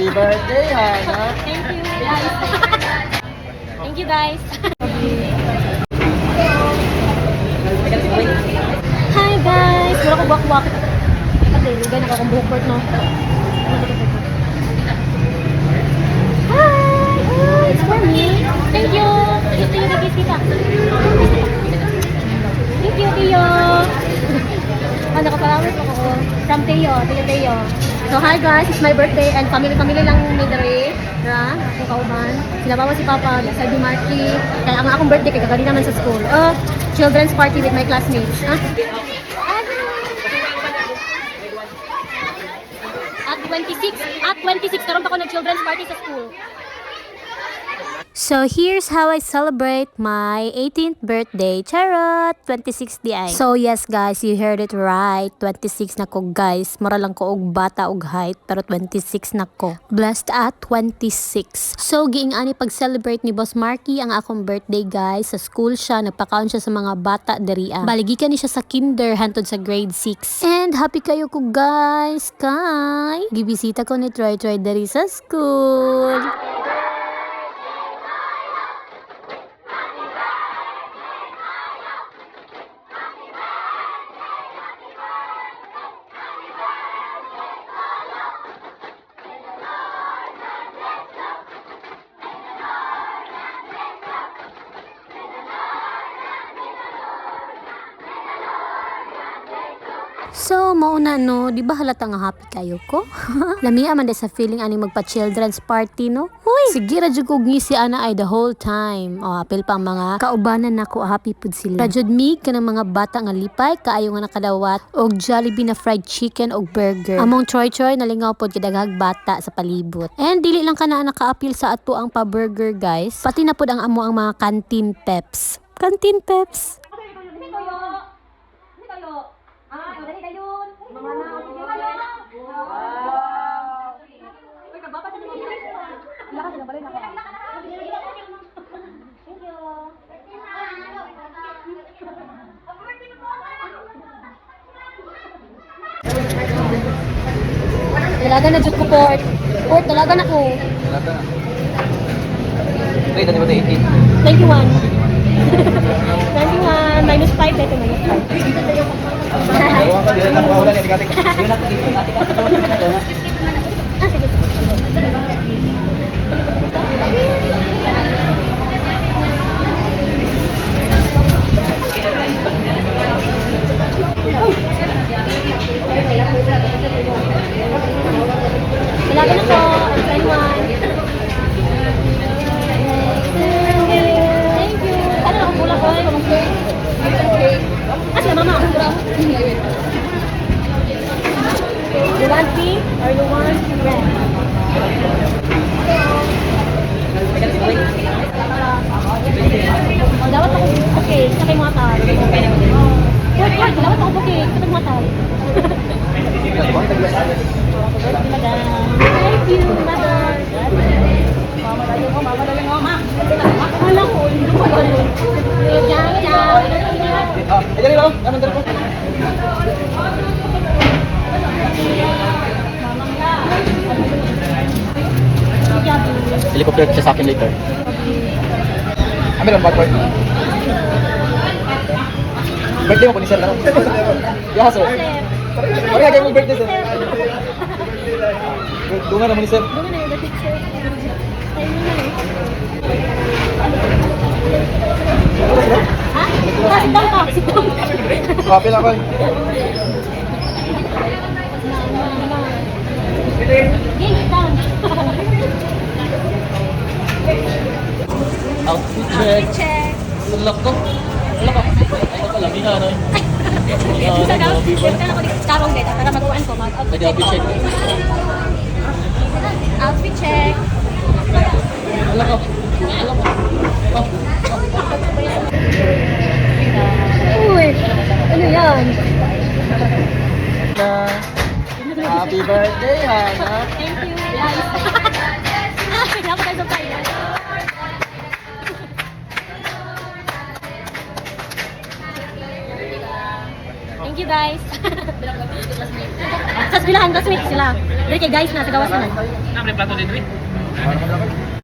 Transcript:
Happy birthday, Hana. Thank you, guys. Thank you, guys. Hi, guys. Mura ko buwak-buwak. Kasi, lugay na akong buhok no? Hi! Oh, it's for me. Thank you. Thank you, thank you, tita. Thank you, Tio. Ano ka salamat ako. From Teo, Tio Teo. So, hi guys, it's my birthday and family-family lang may dere. Na, akong kauban. Sila mama si Papa, sa Di Marky. Kaya ang akong birthday, kaya kagaling naman sa school. Oh, children's party with my classmates. Ah? At 26, at 26, karoon pa ako ng children's party sa school. So here's how I celebrate my 18th birthday. Charot! 26 di. So yes guys, you heard it right. 26 na ko guys. Mura lang ko og bata og height pero 26 na ko. Blessed at 26. So giing ani pag-celebrate ni Boss Marky ang akong birthday guys. Sa school siya, nagpakaon siya sa mga bata deriya. Baligi ka ni siya sa kinder hantod sa grade 6. And happy kayo ko guys. Kay gibisita ko ni Troy Troy deri sa school. So, mauna no, di ba halata nga happy kayo ko? Lamia man sa feeling ani magpa children's party no? Huy, sige ra jud ko ngisi ana ay the whole time. O apil pa mga kaubanan nako happy pud sila. Rajud mi kanang mga bata nga lipay kaayo nga nakadawat og Jollibee na fried chicken og burger. Among Troy Troy nalingaw pod kidaghag bata sa palibot. And dili lang kana naka-appeal sa ato ang pa-burger guys. Pati na pod ang amo ang mga canteen peps. Canteen peps. Hindi kayo. Hindi kayo. Ah, madali kayo. Mga na, sige kayo. Wow. Uy, kababa sa mga Lakas na balik ako. Thank you. Dalaga na jud ko port. Port, dalaga na ko. Wala ka na. Wait, ano ba ito? 18? 21. 21 minus 5 dito minus 5. Ewan ka, di na nakuha ni Ate Kati. Di na nakuha Malapit na po. Try one. Thank you. Ano ako pula ko? Ah, sila mama. You want pink or you want red? Oh, dapat ako okay sa kay mga tao. Wait, dapat ako okay sa kay mga tao. Thank you, madam. Mama dali mo, mama dali mo, ma. Wala ko, hindi ko alam. Ciao, ciao. Lang. Naman dali ko. Helicopter siya sa akin later. Ah, meron ba, Birthday mo po ni Sir, ano? Yeah, sir. Ano kayo mong birthday, sir? Dunga naman ni Sir. Doon na yung picture. Tayo mo na eh. Ha? Down ka, sit down. Copy na ko. Game, down. Outfit check. Check. Tulak ko. Tulak ko. Ay, ko pala. No? Sa daw, ka na ko dito. Karong dito, para magkuhan ko. Mag-outfit check. Outfit check. Tulak ko. Tulak ko. Ano yan? Happy birthday, Hana. Thank you, guys. Thank you, guys. Sa bilahan, classmates sila. Kay guys na sa gawas na. Plato din, Ri.